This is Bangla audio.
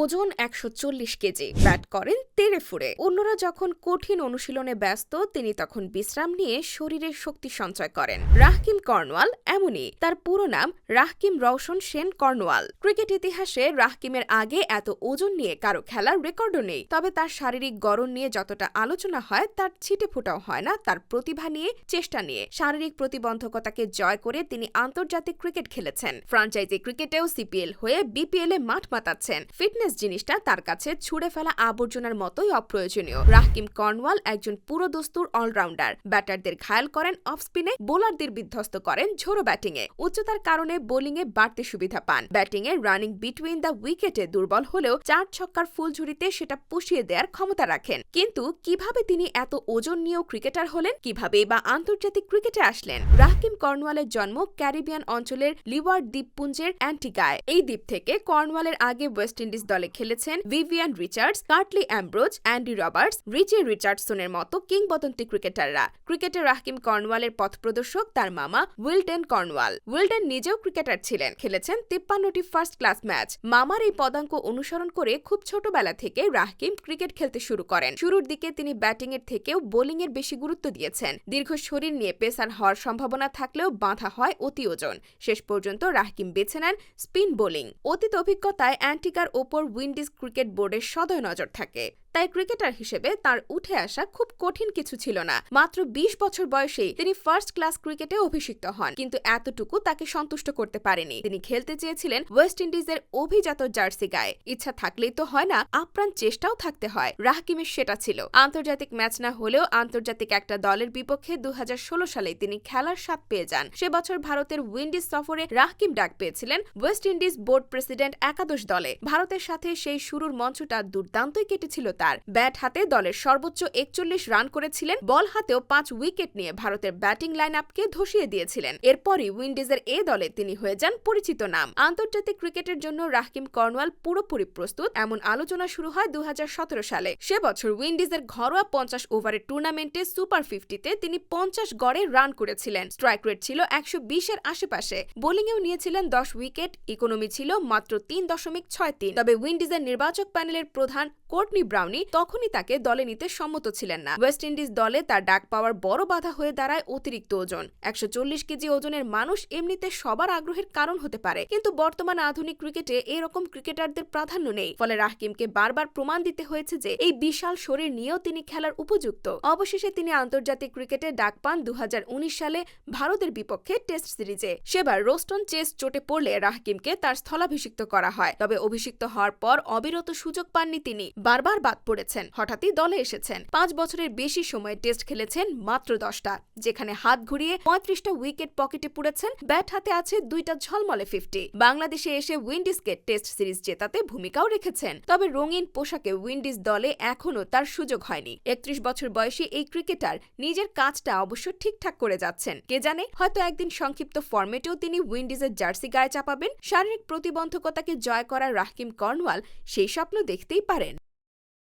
ওজন একশো চল্লিশ কেজি। ব্যাট করেন তেড়ে ফুড়ে অন্যরা যখন কঠিন অনুশীলনে ব্যস্ত, তিনি তখন বিশ্রাম নিয়ে শরীরের শক্তি সঞ্চয় করেন। রাহকিম কর্নওয়াল এমনই। তার পুরো নাম Rahkeem Rashawn Shane Cornwall. Cricket ইতিহাসে রাহকিমের আগে এত ওজন নিয়ে কারও খেলার রেকর্ডও নেই। তবে তার শারীরিক গড়ন নিয়ে যতটা আলোচনা হয়, তার ছিটে ফোটাও হয় না। তার প্রতিভা নিয়ে, চেষ্টা নিয়ে, শারীরিক প্রতিবন্ধকতাকে জয় করে তিনি আন্তর্জাতিক ক্রিকেট খেলেছেন। ফ্রাঞ্চাইজি ক্রিকেটেও সিপিএল হয়ে বিপিএল এ মাঠ মাতাচ্ছেন। ফিটনেস জিনিসটা তার কাছে ছুড়ে ফেলা আবর্জনার মতোই অপ্রয়োজনীয়। রাহকিম কর্নওয়াল একজন পুরো দস্তুর অলরাউন্ডার। ব্যাটারদের ঘায়াল করেন অফ স্পিনে বোলারদের বিধ্বস্ত করেন ঝোড়ো ব্যাটিংয়ে। উচ্চতার কারণে বোলিংয়ে বাড়তি সুবিধা পান। ব্যাটিংয়ে রানিং বিটুইন দ্য উইকেটে দুর্বল হলেও চার ছক্কার ফুলঝুরিতে সেটা পুষিয়ে দেওয়ার ক্ষমতা রাখেন। কিন্তু কীভাবে তিনি এত ওজন নিয়েও ক্রিকেটার হলেন? কীভাবে বা আন্তর্জাতিক ক্রিকেটে আসলেন? রাহকিম কর্নওয়ালের জন্ম ক্যারিবিয়ান অঞ্চলের লিওয়ার্ড দ্বীপপুঞ্জের অ্যান্টিগায়। এই দ্বীপ থেকে কর্নওয়ালের আগে ওয়েস্ট ইন্ডিজ দলে খেলেছেন Vivian Richards, Curtly Ambrose, Andy Roberts, Richie রিচার্ডসনের মতো কিংবদন্তি ক্রিকেটাররা। ক্রিকেটে রাহকিম কর্নওয়ালের পথপ্রদর্শক তার মামা উইলডেন কর্নওয়াল। উইলডেন নিজেও ক্রিকেটার ছিলেন, খেলেছেন তিপ্পান্নটি ফার্স্ট ক্লাস ম্যাচ। মামার এই পদাঙ্ক অনুসরণ করে খুব ছোটবেলা থেকে রাহকিম ক্রিকেট খেলতে শুরু করেন। শুরুর দিকে তিনি ব্যাটিং এর থেকেও বোলিং এর বেশি গুরুত্ব দিয়েছেন। দীর্ঘ শরীর নিয়ে পেসার হওয়ার সম্ভাবনা থাকলেও বাঁধা হয় অতি ওজন। শেষ পর্যন্ত রাহকিম বেছে নেন স্পিন বোলিং। অতীত অভিজ্ঞতায় অ্যান্টিকার ওপর উইন্ডিজ ক্রিকেট বোর্ডের সদয় নজর থাকে। তাই ক্রিকেটার হিসেবে তার উঠে আসা খুব কঠিন কিছু ছিল না। মাত্র ২০ বছর বয়সেই তিনি ফার্স্ট ক্লাস ক্রিকেটে অভিষিক্ত হন, কিন্তু এতটুকু তাকে সন্তুষ্ট করতে পারেনি। তিনি খেলতে চেয়েছিলেন ওয়েস্ট ইন্ডিজের অভিজাত জার্সি গায়ে। ইচ্ছা থাকলেই তো হয় না, আপ্রাণ চেষ্টাও থাকতে হয়। রাহকিমের সেটা ছিল। আন্তর্জাতিক ম্যাচ না হলেও আন্তর্জাতিক একটা দলের বিপক্ষে দু হাজার ষোলো সালে তিনি খেলার স্বাদ পেয়ে যান। সে বছর ভারতের উইন্ডিজ সফরে রাহকিম ডাক পেয়েছিলেন ওয়েস্ট ইন্ডিজ বোর্ড প্রেসিডেন্ট একাদশ দলে। ভারতের সাথে সেই শুরুর মঞ্চটা দুর্দান্তই কেটেছিল তার। ব্যাট হাতে দলের সর্বোচ্চ একচল্লিশ রান করেছিলেন। বল হাতেও পাঁচ উইকেট নিয়ে ভারতের ব্যাটিং লাইন আপকে ধসিয়ে দিয়েছিলেন। এরপরই উইন্ডিজের এ দলে তিনি হয়ে যান পরিচিত নাম। আন্তর্জাতিক ক্রিকেটের জন্য রাহকিম কর্নওয়াল পুরোপুরি প্রস্তুত, এমন আলোচনা শুরু হয় দু সালে। সে বছর উইন্ডিজের ঘরোয়া পঞ্চাশ ওভারের টুর্নামেন্টে সুপার ফিফটিতে তিনি পঞ্চাশ গড়ে রান করেছিলেন। স্ট্রাইক রেট ছিল একশো বিশের আশেপাশে। বোলিংয়েও নিয়েছিলেন দশ উইকেট, ইকোনমি ছিল মাত্র তিন দশমিক ছয় তিন। তবে উইন্ডিজের নির্বাচক প্যানেলের প্রধান কোর্টনি ব্রাউনি তখনই তাকে দলে নিতে সম্মত ছিলেন না। ওয়েস্ট ইন্ডিজ দলে তার ডাক পাওয়ার বড় বাধা হয়ে দাঁড়ায় অতিরিক্ত ওজন। একশো কেজি ওজনের মানুষ এমনিতে সবার আগ্রহের কারণ হতে পারে, কিন্তু বর্তমান আধুনিক ক্রিকেটে এরকম ক্রিকেটারদের প্রাধান্য নেই। ফলে রাহকিমকে বারবার প্রমাণ দিতে হয়েছে যে এই বিশাল শরীর নিয়েও তিনি খেলার উপযুক্ত। অবশেষে তিনি আন্তর্জাতিক ক্রিকেটে ডাক পান দু হাজার উনিশ সালে ভারতের বিপক্ষে টেস্ট সিরিজে। সেবার রোস্টন চেস চোটে পড়লে রাহকিমকে তার স্থলাভিষিক্ত করা হয়, তবে অভিষিক্ত হওয়ার পর অবিরত সুযোগ পাননি তিনি। বারবার বাদ পড়েছেন। হঠাৎই দলে এসেছেন। পাঁচ বছরের বেশি সময় টেস্ট খেলেছেন মাত্র দশটা। যেখানে হাত ঘুরিয়ে পঁয়ত্রিশটা উইকেট পকেটে পুড়েছেন, ব্যাট হাতে আছে দুইটা ঝলমলে ফিফটি। বাংলাদেশে এসে উইন্ডিজকে টেস্ট সিরিজ জেতাতে ভূমিকাও রেখেছেন। তবে রঙিন পোশাকে উইন্ডিজ দলে এখনও তার সুযোগ হয়নি। একত্রিশ বছর বয়সী এই ক্রিকেটার নিজের কাজটা অবশ্য ঠিকঠাক করে যাচ্ছেন। কে জানে, হয়তো একদিন সংক্ষিপ্ত ফর্মেটেও তিনি উইন্ডিজের জার্সি গায়ে চাপাবেন। শারীরিক প্রতিবন্ধকতাকে জয় করা রাহকিম কর্নওয়াল সেই স্বপ্ন দেখতেই পারেন।